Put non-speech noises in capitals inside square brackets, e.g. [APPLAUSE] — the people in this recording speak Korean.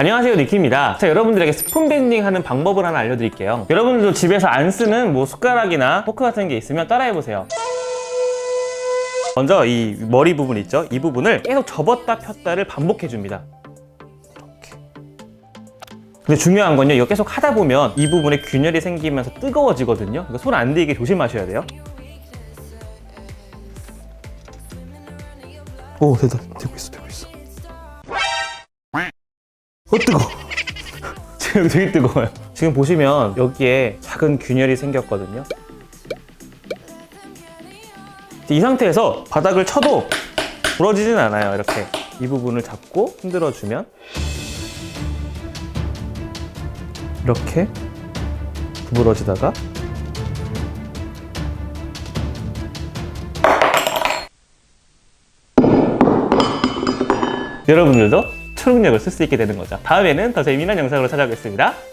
안녕하세요 니키입니다. 자 여러분들에게 스푼 밴딩 하는 방법을 하나 알려드릴게요. 여러분들도 집에서 안 쓰는 뭐 숟가락이나 포크 같은 게 있으면 따라해보세요. 먼저 이 머리 부분 있죠? 이 부분을 계속 접었다 폈다를 반복해 줍니다. 근데 중요한 건요 이거 계속 하다 보면 이 부분에 균열이 생기면서 뜨거워지거든요. 그러니까 손 안 대게 조심하셔야 돼요. 오 됐다. 되고 있어 어 뜨거. [LAUGHS] 지금 되게 뜨거워요. 지금 보시면 여기에 작은 균열이 생겼거든요. 이 상태에서 바닥을 쳐도 부러지진 않아요. 이렇게 이 부분을 잡고 흔들어 주면 이렇게 구부러지다가 여러분들도 초능력을 쓸 수 있게 되는 거죠. 다음에는 더 재미난 영상으로 찾아오겠습니다.